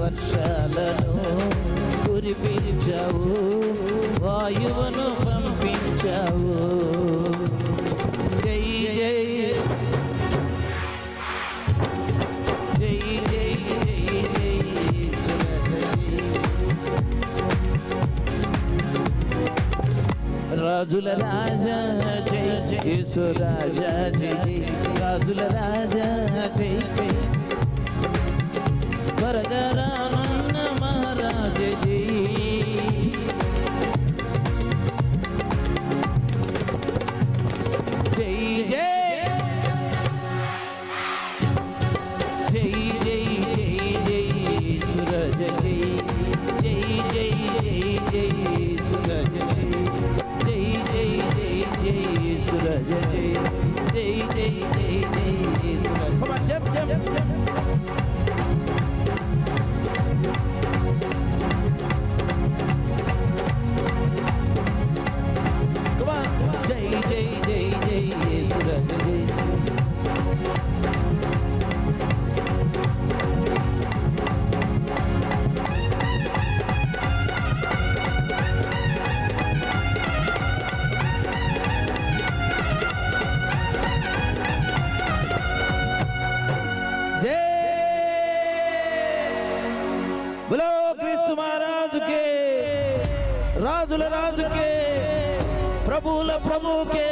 వర్షాలను కురిపించావు వాయువును పంపించావు జై జై జై జై జై జై రాజుల రాజా జై జై రాజా జై రాజుల రాజా జై జై త్వరగా రానున్న మహారాజ జై జై జై జై జై జై జై సురజ జై జై జై జై జై సురజ జై జై జై జై జై సురజ జై జై జై జై జై సురజ Come on, jump, రాజుకే రాజుల రాజుకే ప్రభువుల ప్రభువుకే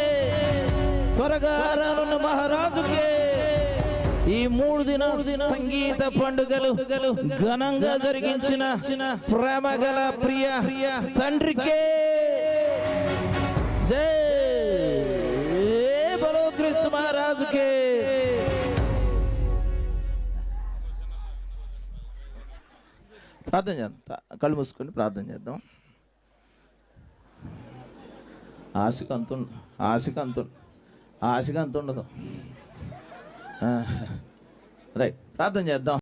త్వరగా రానున్న మహారాజుకే. ఈ మూడు దిన సంగీత పండుగలు ఘనంగా జరిగించిన ప్రేమ గల ప్రియ తండ్రికే. జై. బలో క్రీస్తు మహారాజుకే. ప్రార్థన చేద్దాం. కళ్ళు మూసుకొని ప్రార్థన చేద్దాం. ఆశకు అంత ఆశకు అంత ఆశకు అంత ఉండదు. రైట్. ప్రార్థన చేద్దాం.